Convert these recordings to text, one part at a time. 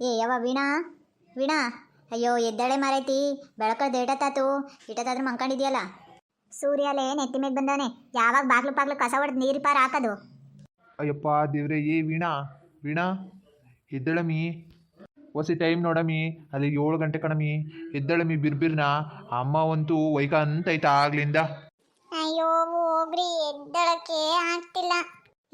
ಏ ಯವ ವೀಣಾ? ವೀಣಾ? ಅಯ್ಯೋ ಎದ್ದಾಳೆ ಮಾರೈತಿ. ಬೆಳಕದ ಏಟತ್ತಾತು ಇಟತ್ತಾದ್ರೂ ಮಂಕೊಂಡಿದ್ಯಲ್ಲ ಸೂರ್ಯಲೇ ನೆತ್ತಿ ಮೇಲೆ ಬಂದವನೆ ಯಾವಾಗ ಬಾಗ್ಲು ಪಾಗ್ಲು ಕಸ ಹೊಡೆದು ನೀರು ಪಾರ ಹಾಕೋದು? ಅಯ್ಯಪ್ಪ ದೇವ್ರೆ ಏ ವೀಣಾ? ವೀಣಾ? ಎದ್ದಳಮಿ ಹೊಸಿ ಟೈಮ್ ನೋಡಮಿ ಅಲ್ಲಿ ಏಳು ಗಂಟೆ ಕಣಮಿ ಎದ್ದಳಮಿ ಬಿರ್ಬಿರ್ನ? ಅಮ್ಮ ಅಂತೂ ವೈಕ ಅಂತೈತ ಆಗ್ಲಿಂದ. ಅಯ್ಯೋ ಹೋಗ್ರಿ. ಎದ್ದಳಕ್ಕೆ ಆಗ್ತಿಲ್ಲ.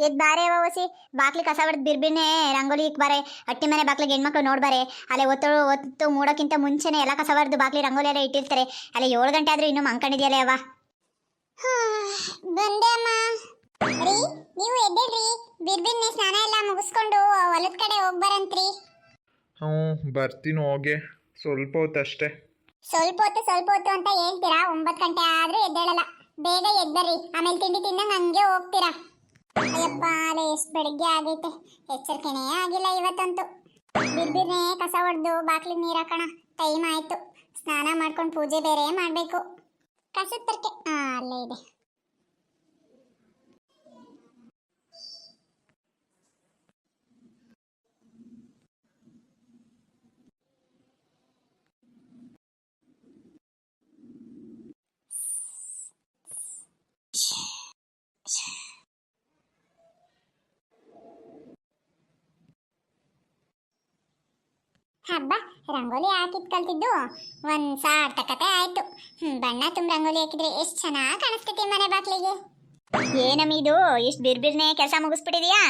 ಎದ್ ಬಾರೆ ವಸಿ ಬಾಕ್ಲಿ ಕಸ ಹೊಡೆದು ಬಿರ್ಬಿರ್ನೆ ರಂಗೋಲಿ ಇಕ್ ಬಾರೆ. ಅಟ್ಟಿ ಮನೆ ಬಾಕ್ಲಿಗೆ ಹೆಣ್ಮಕ್ಳು ನೋಡ್ಬಾರೆ ಅಲ್ಲೇ ಒತ್ತು ಒತ್ತು ಮೂಡೋಕ್ಕಿಂತ ಮುಂಚೆನೆ ಎಲ್ಲ ಕಸ ಹೊಡೆದು ಬಾಕ್ಲಿ ರಂಗೋಲಿ ಎಲ್ಲ ಇಟ್ಟಿರ್ತಾರೆ. ಅಲ್ಲೇ ಏಳು ಗಂಟೆ ಆದ್ರೂ ಇನ್ನೂ ಮಂಕೊಂಡಿದ್ಯಲ್ಲ ಅವ ಬಂದೆ ಅಮ್ಮ. ರೀ ನೀವು ಎದ್ದೇಳ್ರಿ. ಬಿರ್ಬಿರ್ನೆ ಸ್ನಾನ ಎಲ್ಲ ಮುಗಿಸ್ಕೊಂಡು ಹೊಲದ ಕಡೆ ಹೋಗ್ಬಾರಂತ್ರಿ ಹ್ಞೂ ಬರ್ತೀನಿ ಹೋಗೆ. ಸ್ವಲ್ಪ ಹೊತ್ತು ಅಷ್ಟೇ. ಸ್ವಲ್ಪ ಹೊತ್ತು ಸ್ವಲ್ಪ ಹೊತ್ತು ಅಂತ ಹೇಳ್ತೀರಾ? ಒಂಬತ್ತು ಗಂಟೆ ಆದ್ರೂ ಎದ್ದೇಳಲ್ಲ. ಬೇಗ ಎದ್ದರಿ ಆಮೇಲೆ ತಿಂಡಿ ತಿಂದಂಗೆ ಹಂಗೆ ಹೋಗ್ತೀರಾ. ಎಷ್ಟು ಬೆಳಿಗ್ಗೆ ಆಗೈತೆ? ಎಚ್ಚರಿಕೆನೇ ಆಗಿಲ್ಲ ಇವತ್ತಂತೂ. ಬಿರ್ಬಿರ್ನೆ ಕಸ ಹೊಡೆದು ಬಾಕ್ಲಿಗೆ ನೀರು ಹಾಕೋಣ. ಟೈಮ್ ಆಯ್ತು. ಸ್ನಾನ ಮಾಡ್ಕೊಂಡು ಪೂಜೆ ಬೇರೆ ಮಾಡಬೇಕು. ಕಸದ ತರಕೆ ಹಾಂ ಅಲ್ಲೇ ಇದೆ. ಹಬ್ಬ, ರಂಗೋಲಿ ಹಾಕಿದ್ ಕಲ್ತಿದ್ದು. ಒಂದ್ ಸಾರ್ಥಕತೆ ಆಯ್ತು. ಬಣ್ಣ ತುಂಬ ರಂಗೋಲಿ ಹಾಕಿದ್ರೆ ಎಷ್ಟು ಚೆನ್ನಾಗಿ ಕಾಣಿಸ್ತೈತಿ ಮನೆ ಬಾಕ್ಲಿಗೆ ಏನಮ್ಮ ಇದು? ಇಷ್ಟು ಬಿರ್ಬಿರ್ನೆ ಕೆಲಸ ಮುಗಿಸ್ಬಿಟ್ಟಿದೀಯಾ?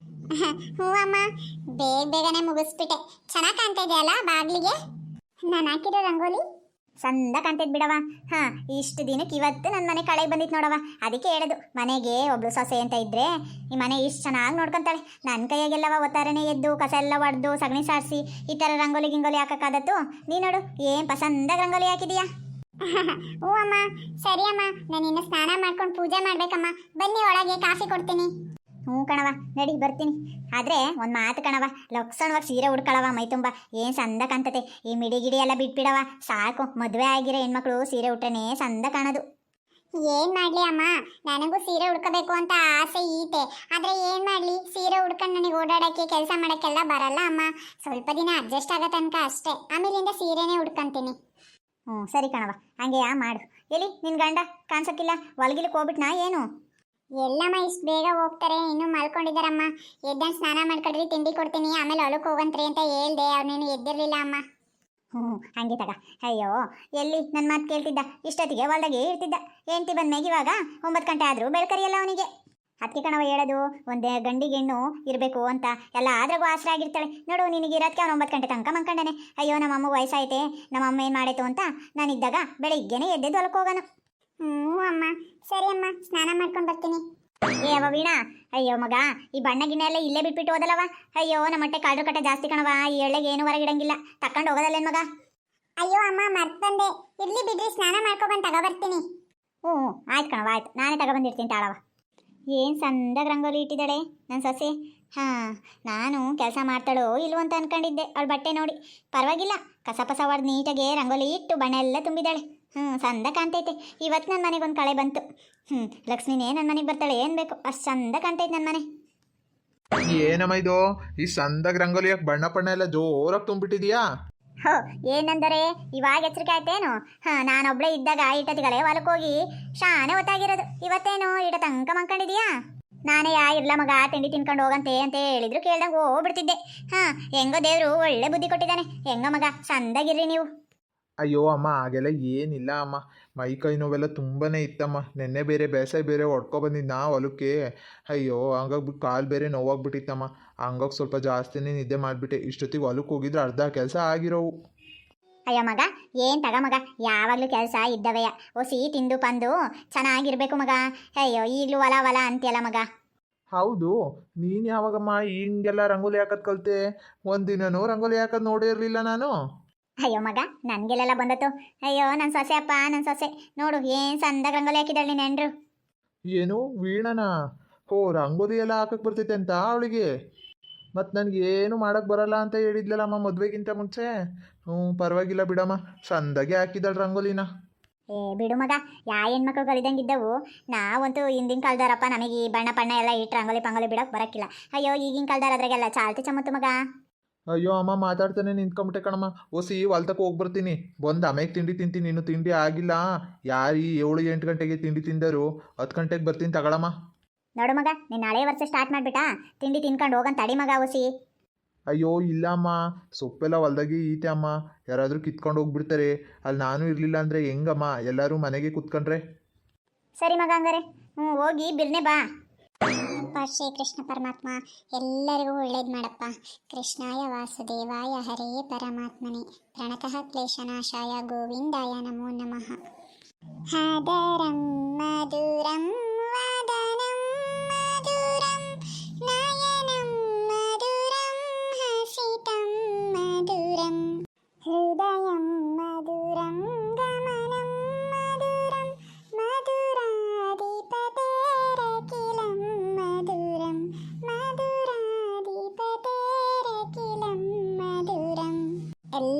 ಹ್ಞೂ ಅಮ್ಮ, ಬೇಗ ಬೇಗನೆ ಮುಗಿಸ್ಬಿಟ್ಟೆ. ಚೆನ್ನಾಗಿ ಕಾಣ್ತಾ ಇದೆಯಲ್ಲ ಬಾಗ್ಲಿಗೆ? ನಾನು ಹಾಕಿರೋ ರಂಗೋಲಿ? ಸಂದ ಕಾಣ್ತೈತೆ ಬಿಡವ ಹಾ, ಇಷ್ಟು ದಿನಕ್ಕೆ ಇವತ್ತು ನನ್ನ ಮನೆ ಕಳೆಗೆ ಬಂದಿತ್ತು ನೋಡವ ಅದಕ್ಕೆ ಹೇಳೋದು, ಮನೆಗೆ ಒಬ್ಳು ಸೊಸೆ ಅಂತ ಇದ್ರೆ ಈ ಮನೆ ಇಷ್ಟು ಚೆನ್ನಾಗಿ ನೋಡ್ಕೊಂತಾಳೆ. ನನ್ನ ಕೈಯಾಗೆಲ್ಲವ ಒತ್ತಾರನೆ ಎದ್ದು ಕಸ ಎಲ್ಲ ಒಡೆದು, ಸಗಣಿ ಸಾರಿಸಿ, ಈ ಥರ ರಂಗೋಲಿ ಗಿಂಗೋಲಿ ಹಾಕಕ್ಕಾದತ್ತು ನೀ ನೋಡು, ಏನ್ ಪಸಂದ ರಂಗೋಲಿ ಹಾಕಿದೀಯಾ? ಹ್ಞೂ ಅಮ್ಮ, ಸರಿ ಅಮ್ಮ. ನಾನು ಇನ್ನು ಸ್ನಾನ ಮಾಡ್ಕೊಂಡು ಪೂಜೆ ಮಾಡ್ಬೇಕಮ್ಮ. ಬನ್ನಿ ಒಳಗೆ ಕಾಫಿ ಕೊಡ್ತೀನಿ. ಹ್ಞೂ ಕಣವ ನಡಿ ಬರ್ತೀನಿ. ಆದ್ರೆ ಒಂದು ಮಾತು ಕಣವ ಲಕ್ಷಣವಾಗಿ ಸೀರೆ ಉಡ್ಕೊಳವ ಮೈ ತುಂಬ. ಏನು ಸಂದ ಕಾಣ್ತತೆ? ಈ ಮಿಡಿ ಗಿಡಿ ಎಲ್ಲ ಬಿಟ್ಬಿಡವ ಸಾಕು ಮದುವೆ ಆಗಿರೋ ಹೆಣ್ಮಕ್ಳು ಸೀರೆ ಉಟ್ರನೇ ಸಂದ ಕಾಣೋದು. ಏನ್ ಮಾಡ್ಲಿ ಅಮ್ಮ? ನನಗೂ ಸೀರೆ ಉಡ್ಕೋಬೇಕು ಅಂತ ಆಸೆ ಈತೆ. ಆದ್ರೆ ಏನ್ ಮಾಡ್ಲಿ? ಸೀರೆ ಉಡ್ಕೊಂಡು ನನಗೆ ಓಡಾಡಕ್ಕೆ ಕೆಲಸ ಮಾಡಕ್ಕೆಲ್ಲ ಬರಲ್ಲ ಅಮ್ಮ. ಸ್ವಲ್ಪ ದಿನ ಅಡ್ಜಸ್ಟ್ ಆಗೋ ತನಕ ಅಷ್ಟೇ. ಆಮೇಲಿಂದ ಸೀರೆನೇ ಉಡ್ಕೊಂತೀನಿ. ಹ್ಞೂ ಸರಿ ಕಣವ ಹಂಗೆ ಯಾ ಮಾಡು. ಎಲ್ಲಿ ನಿನ್ ಗಂಡ? ಕಾಣಿಸಕ್ಕಿಲ್ಲ ಹೊಲ್ಗಿಲಕ್ಕೆ ಹೋಗ್ಬಿಟ್ನಾ? ಏನು? ಎಲ್ಲಮ್ಮ, ಇಷ್ಟು ಬೇಗ ಹೋಗ್ತಾರೆ, ಇನ್ನೂ ಮಲ್ಕೊಂಡಿದ್ದಾರಮ್ಮ. ಎದ್ದಾನ ಸ್ನಾನ ಮಾಡ್ಕೊಳ್ರಿ ತಿಂಡಿ ಕೊಡ್ತೀನಿ, ಆಮೇಲೆ ಹೊಲಕ್ಕೆ ಹೋಗಂತ್ರಿ ಅಂತ ಹೇಳ್ದೆ ಅವ್ನೇನು ಎದ್ದಿರಲಿಲ್ಲ ಅಮ್ಮ. ಹ್ಞೂ, ಹಂಗೆ ತಗ. ಅಯ್ಯೋ, ಎಲ್ಲಿ ನನ್ನ ಮಾತು ಕೇಳ್ತಿದ್ದ? ಇಷ್ಟೊತ್ತಿಗೆ ಹೊಲ್ದಾಗೆ ಇರ್ತಿದ್ದ. ಹೆಂಡ್ತಿ ಬಂದ್ಮೇಲೆ ಇವಾಗ ಒಂಬತ್ತು ಗಂಟೆ ಆದರೂ ಬೆಳ್ಕರಿಯಲ್ಲ ಅವನಿಗೆ. ಅದಕ್ಕೆ ಕಣವ ಹೇಳೋದು, ಒಂದೇ ಗಂಡಿಗೆ ಹೆಣ್ಣು ಇರಬೇಕು ಅಂತ. ಎಲ್ಲ ಆದ್ರಾಗೂ ಆಸರೆ ಆಗಿರ್ತಾಳೆ. ನೋಡು, ನಿನಗೆ ಇರೋದಕ್ಕೆ ಅವ್ನು ಒಂಬತ್ತು ಗಂಟೆ ತನಕ ಮಂಕಂಡನೆ ಅಯ್ಯೋ ನಮ್ಮ ಅಮ್ಮ ವಯಸ್ಸಾಯ್ತೆ ನಮ್ಮ ಅಮ್ಮ ಏನು ಮಾಡೈತು ಅಂತ ನಾನಿದ್ದಾಗ ಬೆಳಿಗ್ಗೆನೆ ಎದ್ದೆದ್ದು ಹೊಲಕ್ಕೆ ಹೋಗೋನು. ಹ್ಞೂ ಅಮ್ಮ. ಸರಿ, ಅಮ್ಮ. ಸ್ನಾನ ಮಾಡ್ಕೊಂಡು ಬರ್ತೀನಿ. ಏ ಅವ ವೀಣಾ. ಅಯ್ಯೋ, ಮಗ, ಈ ಬಣ್ಣ ಗಿಣ್ಣ ಎಲ್ಲ ಇಲ್ಲೇ ಬಿಟ್ಬಿಟ್ಟು ಹೋದಲ್ಲವ ಅಯ್ಯೋ, ನಮ್ಮ ಹೊಟ್ಟೆ ಕಾಡು ಕಟ್ಟ ಜಾಸ್ತಿ ಕಣವ ಈ ಎಳ್ಳೆಗೆ ಏನು ಹೊರಗಿಡಂಗಿಲ್ಲ ತಕೊಂಡು ಹೋಗೋದಲ್ಲೇನು ಮಗ? ಅಯ್ಯೋ, ಅಮ್ಮ ಮರ್ತ್ ಬಂದೆ ಇರ್ಲಿ ಬಿಡ್ರಿ, ಸ್ನಾನ ಮಾಡ್ಕೊಬಂದು ತಗೋ ಬರ್ತೀನಿ. ಹ್ಞೂ, ಆಯ್ತು ಕಣವ ಆಯ್ತು. ನಾನೇ ತಗೊಬಂದಿರ್ತೀನಿ ತಾಳವ ಏನು ಸಂದಾಗ ರಂಗೋಲಿ ಇಟ್ಟಿದ್ದಾಳೆ ನನ್ನ ಸೊಸೆ? ಹಾಂ, ನಾನು ಕೆಲಸ ಮಾಡ್ತಾಳೋ ಇಲ್ವೋ ಅಂತ ಅನ್ಕೊಂಡಿದ್ದೆ. ಅವಳು ಬಟ್ಟೆ ನೋಡಿ. ಪರವಾಗಿಲ್ಲ. ಕಸ ಪಸ ಹೊಡೆದು ನೀಟಾಗೆ ರಂಗೋಲಿ ಇಟ್ಟು ಬಣ್ಣ ಎಲ್ಲ ತುಂಬಿದ್ದಾಳೆ. ಹ್ಞೂ ಸಂದ ಕಾಣ್ತೈತೆ. ಇವತ್ತು ನನ್ನ ಮನೆಗೆ ಒಂದು ಕಳೆ ಬಂತು. ಹ್ಞೂ ಲಕ್ಷ್ಮಿನೇ ನನ್ನ ಮನೆಗೆ ಬರ್ತಾಳೆ ಏನು ಬೇಕು? ಅಷ್ಟು ಚಂದ ಕಾಣ್ತೈತೆ ನನ್ನ ಮನೆ. ಏನಮ್ಮ ಇದು? ಈ ಸಂದಾಗ ರಂಗೋಲಿ ಯಾಕೆ ಬಣ್ಣ ಬಣ್ಣ ಎಲ್ಲ ಜೋರಾಗಿ ತುಂಬಿಟ್ಟಿದ್ಯಾ ಹೋ ಏನಂದರೆ? ಇವಾಗ ಎಚ್ಚರಿಕೆ ಆಯ್ತೇನು? ಹಾಂ ನಾನೊಬ್ಳೆ ಇದ್ದಾಗ ಇಟ್ಟತಿಗಳೇ ಹೊಲಕ್ಕೆ ಹೋಗಿ ಶಾನೆ ಹೊತ್ತಾಗಿರೋದು. ಇವತ್ತೇನು ಇಡ ತಂಕ ಮಂಕೊಂಡಿದ್ಯಾ ನಾನೇ ಯಾ ಇರ್ಲ ಮಗ ತಿಂಡಿ ತಿನ್ಕೊಂಡು ಹೋಗಂತೆ ಅಂತ ಹೇಳಿದ್ರು ಕೇಳ್ದಂಗೆ ಹೋಗ್ಬಿಡ್ತಿದ್ದೆ. ಹಾಂ ಹೆಂಗೋ ದೇವರು ಒಳ್ಳೆ ಬುದ್ಧಿ ಕೊಟ್ಟಿದ್ದಾನೆ. ಹೆಂಗೋ ಮಗ ಚಂದಾಗಿರ್ರಿ ನೀವು. ಅಯ್ಯೋ ಅಮ್ಮ ಹಾಗೆಲ್ಲ ಏನಿಲ್ಲ ಅಮ್ಮ. ಮೈ ಕೈ ನೋವೆಲ್ಲ ತುಂಬಾ ಇತ್ತಮ್ಮ. ನೆನ್ನೆ ಬೇರೆ ಬೇಸಾಯ ಬೇರೆ ಹೊಡ್ಕೊ ಬಂದಿದ್ದು ನಾ ಹೊಲಕ್ಕೆ. ಅಯ್ಯೋ ಹಂಗಾಗ್ಬಿಟ್ಟು ಕಾಲು ಬೇರೆ ನೋವಾಗ್ಬಿಟ್ಟಿತ್ತಮ್ಮ. ಹಂಗಾಗಿ ಸ್ವಲ್ಪ ಜಾಸ್ತಿನೇ ನಿದ್ದೆ ಮಾಡಿಬಿಟ್ಟೆ. ಇಷ್ಟೊತ್ತಿಗೆ ಹೊಲಕ್ಕೆ ಹೋಗಿದ್ರೆ ಅರ್ಧ ಕೆಲಸ ಆಗಿರೋವು. ಅಯ್ಯೋ ಮಗ ಏನು ತಗ ಮಗ? ಯಾವಾಗಲೂ ಕೆಲಸ ಇದ್ದವೆಯ. ಒಸಿ ತಿಂದು ಪಂದು ಚೆನ್ನಾಗಿರ್ಬೇಕು ಮಗ. ಅಯ್ಯೋ ಈಗಲೂ ಹೊಲ ಹೊಲ ಅಂತೀಯಲ್ಲ ಮಗ. ಹೌದು. ನೀನು ಯಾವಾಗಮ್ಮ ಹಿಂಗೆಲ್ಲ ರಂಗೋಲಿ ಹಾಕೋದು ಕಲಿತೆ? ಒಂದಿನನೂ ರಂಗೋಲಿ ಹಾಕೋದು ನೋಡಿರಲಿಲ್ಲ ನಾನು. ಅಯ್ಯೋ ಮಗ ನನ್ಗೆಲ್ಲ ಬಂದತ್ತು. ಅಯ್ಯೋ ನನ್ನ ಸೊಸೆ ಅಪ್ಪ ನನ್ನ ಸೊಸೆ. ನೋಡು ಏನು ಸಂದಾಗ ರಂಗೋಲಿ ಹಾಕಿದಾಳೆ ನೀನು ನೆಂಡ್ರು ಏನು ವೀಣನ? ಓ ರಂಗೋಲಿ ಎಲ್ಲ ಹಾಕಕ್ಕೆ ಬರ್ತೈತೆ ಅಂತ ಅವಳಿಗೆ. ಮತ್ತು ನನಗೆ ಏನು ಮಾಡೋಕ್ಕೆ ಬರಲ್ಲ ಅಂತ ಹೇಳಿದ್ಲಲ್ಲಮ್ಮ ಮದುವೆಗಿಂತ ಮುಂಚೆ. ಹ್ಞೂ ಪರವಾಗಿಲ್ಲ ಬಿಡಮ್ಮ. ಸಂದಾಗೆ ಹಾಕಿದಳು ರಂಗೋಲಿನ. ಏ ಬಿಡು ಮಗ ಯಾ ಹೆಣ್ಮಕ್ಳು ಕಲಿದಂಗಿದ್ದವು ನಾವಂತೂ ಹಿಂದಿನ ಕಾಲದಾರಪ್ಪ ನಮಗೆ ಈ ಬಣ್ಣ ಬಣ್ಣ ಎಲ್ಲ ಇಟ್ಟು ರಂಗೋಲಿ ಪಂಗೋಲಿ ಬಿಡೋಕೆ ಬರಕ್ಕಿಲ್ಲ. ಅಯ್ಯೋ ಈಗಿನ ಕಾಲದಾರ ಅದ್ರಾಗೆಲ್ಲ ಚಾಲ್ತಿ ಚಮತ್ತು ಮಗ. ಅಯ್ಯೋ ಅಮ್ಮ ಮಾತಾಡ್ತಾನೆ ನಿಂತ್ಕೊಂಬಿಟ್ಟೆ ಕಣಮ್ಮ. ಓಸಿ ಹೊಲ್ತಕ್ಕೆ ಹೋಗಿ ಬರ್ತೀನಿ ಬಂದು ಆಮೇಲೆ ತಿಂಡಿ ತಿಂತೀನಿ ಇನ್ನು ತಿಂಡಿ ಆಗಿಲ್ಲ. ಯಾರು ಈ ಏಳು ಎಂಟು ಗಂಟೆಗೆ ತಿಂಡಿ ತಿಂದರು? ಹತ್ತು ಗಂಟೆಗೆ ಬರ್ತೀನಿ ತಗೊಳಮ್ಮ. ನೋಡು ಮಗ ನೀನು ನಾಳೆ ವರ್ಷ ಸ್ಟಾರ್ಟ್ ಮಾಡಿಬಿಟ್ಟಾ? ತಿಂಡಿ ತಿನ್ಕೊಂಡು ಹೋಗಂತ ತಡಿ ಮಗ ಓಸಿ. ಅಯ್ಯೋ ಇಲ್ಲ ಅಮ್ಮ. ಸೊಪ್ಪೆಲ್ಲ ಹೊಲ್ದಾಗೆ ಈತೆ ಅಮ್ಮ. ಯಾರಾದರೂ ಕಿತ್ಕೊಂಡು ಹೋಗ್ಬಿಡ್ತಾರೆ. ಅಲ್ಲಿ ನಾನು ಇರಲಿಲ್ಲ ಅಂದರೆ ಹೆಂಗಮ್ಮ? ಎಲ್ಲರೂ ಮನೆಗೆ ಕುತ್ಕೊಂಡ್ರೆ? ಸರಿ ಮಗ ಹಂಗಾರೆ. ಹ್ಞೂ ಹೋಗಿ ಬಿರ್ನೆ ಬಾ. ಅಪ್ಪ ಶ್ರೀ ಕೃಷ್ಣ ಪರಮಾತ್ಮ ಎಲ್ಲರಿಗೂ ಒಳ್ಳೇದು ಮಾಡಪ್ಪ ಕೃಷ್ಣಾಯ ವಾಸುದೇವಾಯ ಹರೇ ಪರಮಾತ್ಮನೆ ಪ್ರಣತಃ ಕ್ಲೇಶನಾಶಾಯ ಗೋವಿಂದಾಯ ನಮೋ ನಮಃ ಹಾದರಂ ಮಧುರಂ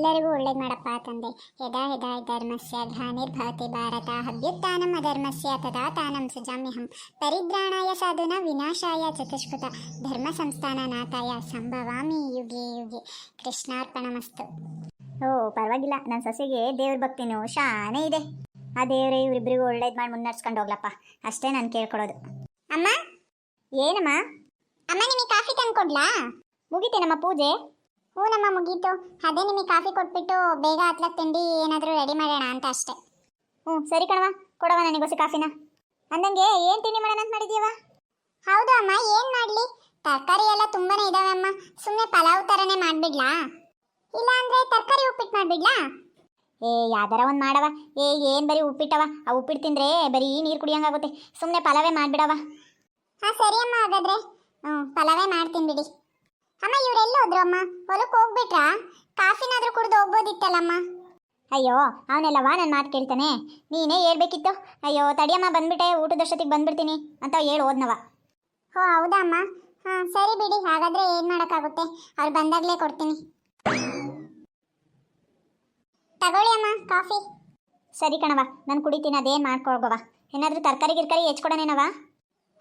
ಎಲ್ಲರಿಗೂ ಒಳ್ಳೇದು ಮಾಡಪ್ಪ ತಂದೆ. ಯದಾ ಯದಾ ಧರ್ಮಸ್ಯ ಗ್ಲಾನಿರ್ಭವತಿ ಭಾರತ. ಅಭ್ಯುತ್ಥಾನಂ ಅಧರ್ಮಸ್ಯ ತದಾ ತಾನಂ ಸುಜಾಮ್ಯಹಂ. ಪರಿದ್ರಾಣಾಯ ಸಾಧುನ ವಿನಾಶಾಯ ಚತುಷ್ಕೃತ. ಧರ್ಮ ಸಂಸ್ಥಾನನಾಥಾಯ ಸಂಭವಾಮಿ ಯುಗೆ ಯುಗೆ. ಕೃಷ್ಣಾರ್ಪಣಮಸ್ತು. ಓ ಪರವಾಗಿಲ್ಲ. ನನ್ನ ಸೊಸೆಗೆ ದೇವ್ರ ಭಕ್ತಿನೂ ಶಾನೆ ಇದೆ. ಆ ದೇವರೇ ಇವರಿಬ್ಬರಿಗೂ ಒಳ್ಳೇದು ಮಾಡಿ ಮುನ್ನಡ್ಸ್ಕೊಂಡು ಹೋಗ್ಲಪ್ಪ. ಅಷ್ಟೇ ನಾನು ಕೇಳ್ಕೊಡೋದು ಅಮ್ಮ? ಏನಮ್ಮ? ಅಮ್ಮ ನಿಮಗೆ ಕಾಫಿ ತಂದ್ಕೊಡ್ಲಾ? ಮುಗಿತೇನಮ್ಮ ಪೂಜೆ? ಹ್ಞೂನಮ್ಮ ಮುಗೀತು. ಅದೇ ನಿಮಗೆ ಕಾಫಿ ಕೊಟ್ಬಿಟ್ಟು ಬೇಗ ಹತ್ಲಕ್ ತಿಂಡಿ ಏನಾದರೂ ರೆಡಿ ಮಾಡೋಣ ಅಂತ ಅಷ್ಟೆ. ಹ್ಞೂ, ಸರಿ ಕಣವ ಕೊಡವ ನನಗೊಸಿ ಕಾಫಿನ. ಅಂದಂಗೆ ಏನು ತಿಂಡಿ ಮಾಡೋಣ ಅಂತ ಮಾಡಿದೀವ ಹೌದು ಅಮ್ಮ, ಏನು ಮಾಡಲಿ? ತರಕಾರಿ ಎಲ್ಲ ತುಂಬಾನೇ ಇದಾವೆ ಅಮ್ಮ. ಸುಮ್ಮನೆ ಪಲಾವ್ ಥರನೇ ಮಾಡಿಬಿಡ್ಲಾ? ಇಲ್ಲ ಅಂದರೆ ತರಕಾರಿ ಉಪ್ಪಿಟ್ಟು ಮಾಡಿಬಿಡ್ಲಾ? ಏ, ಯಾವ್ದಾರ ಒಂದು ಮಾಡವ ಏ, ಏನು ಬರೀ ಉಪ್ಪಿಟ್ಟವ ಆ ಉಪ್ಪಿಟ್ಟು ತಿಂದ್ರೆ ಬರೀ ನೀರು ಕುಡಿಯೋಂಗಾಗುತ್ತೆ ಸುಮ್ಮನೆ ಪಲಾವೇ ಮಾಡಿಬಿಡವ ಹಾಂ, ಸರಿ ಅಮ್ಮ ಹಾಗಾದ್ರೆ. ಹ್ಞೂ, ಪಲಾವೇ ಮಾಡ್ತೀನಿ ಬಿಡಿ. ಅಮ್ಮ, ಇವರೆಲ್ಲ ಹೋದ್ರು ಅಮ್ಮ? ಹೊಲಕ್ಕೆ ಹೋಗ್ಬಿಟ್ರಾ? ಕಾಫಿನಾದ್ರೂ ಕುಡಿದು ಹೋಗ್ಬೋದಿತ್ತಲ್ಲಮ್ಮ? ಅಯ್ಯೋ ಅವನೆಲ್ಲವಾ ನನ್ನ ಮಾತು ಕೇಳ್ತಾನೆ. ನೀನೇ ಹೇಳ್ಬೇಕಿತ್ತು. ಅಯ್ಯೋ, ತಡಿಯಮ್ಮ, ಬಂದ್ಬಿಟ್ಟೆ. ಊಟದಷ್ಟೊತ್ತಿಗೆ ಬಂದ್ಬಿಡ್ತೀನಿ ಅಂತ ಹೇಳಿ ಹೋದ್ನವ. ಹೋ ಹೌದಾ ಅಮ್ಮ? ಹಾಂ, ಸರಿ ಬಿಡಿ. ಹಾಗಾದರೆ ಏನು ಮಾಡೋಕ್ಕಾಗುತ್ತೆ? ಅವ್ರು ಬಂದಾಗಲೇ ಕೊಡ್ತೀನಿ. ತಗೊಳ್ಳಿ ಅಮ್ಮ, ಕಾಫಿ. ಸರಿ ಕಣವ ನಾನು ಕುಡಿತೀನಿ. ಅದೇನು ಮಾಡ್ಕೊಳ್ಗವ ಏನಾದರೂ ತರಕಾರಿ, ಗಿರ್ಕಾರಿ ಹೆಚ್ಕೊಡೋನೇನವ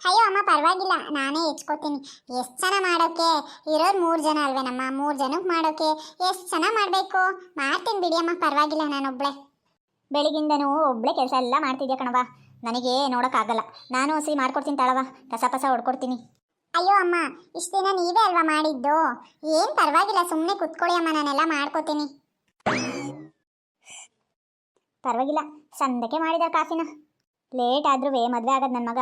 ಅಯ್ಯೋ ಅಮ್ಮ ಪರವಾಗಿಲ್ಲ. ನಾನೇ ಹೆಚ್ಕೋತೀನಿ. ಎಷ್ಟು ಜನ ಮಾಡೋಕ್ಕೆ ಇರೋರು ಮೂರು ಜನ ಅಲ್ವೇನಮ್ಮ ಮೂರು ಜನಕ್ಕೆ ಮಾಡೋಕ್ಕೆ ಎಷ್ಟು ಜನ ಮಾಡಬೇಕು? ಮಾಡ್ತೀನಿ ಬಿಡಿ ಅಮ್ಮ ಪರವಾಗಿಲ್ಲ ನಾನೊಬ್ಳೆ. ಬೆಳಿಗ್ಗಿಂದನೂ ಒಬ್ಳೆ ಕೆಲಸ ಎಲ್ಲ ಮಾಡ್ತಿದ್ಯಾ ಕಣವ ನನಗೆ ನೋಡೋಕ್ಕಾಗಲ್ಲ. ನಾನು ಹಸಿ ಮಾಡ್ಕೊಡ್ತೀನಿ ತಾಳವ ಕಸ ಪಸ ಹೊಡ್ಕೊಡ್ತೀನಿ. ಅಯ್ಯೋ ಅಮ್ಮ ಇಷ್ಟು ದಿನ ನೀವೇ ಅಲ್ವಾ ಮಾಡಿದ್ದು? ಏನು ಪರವಾಗಿಲ್ಲ ಸುಮ್ಮನೆ ಕುತ್ಕೊಳ್ಳಿ ಅಮ್ಮ ನಾನೆಲ್ಲ ಮಾಡ್ಕೋತೀನಿ. ಪರವಾಗಿಲ್ಲ. ಸಂದಕ್ಕೆ ಮಾಡಿದ ಕಾಫಿನ. ಲೇಟ್ ಆದ್ರೂ ಮದುವೆ ಆಗೋದು ನನ್ನ ಮಗ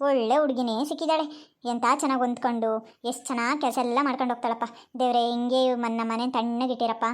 ಒಳ್ಳೆ ಹುಡುಗಿನೇ ಸಿಕ್ಕಿದ್ದಾಳೆ ಎಂಥ ಚೆನ್ನಾಗಿ ಹೊಂದ್ಕೊಂಡು, ಎಷ್ಟು ಚೆನ್ನಾಗಿ ಕೆಲಸ ಎಲ್ಲ ಮಾಡ್ಕೊಂಡು ಹೋಗ್ತಾಳಪ್ಪ. ದೇವ್ರೆ, ಹಿಂಗೆ ನನ್ನ ಮನೆ ತಣ್ಣಗಿಟ್ಟಿರಪ್ಪ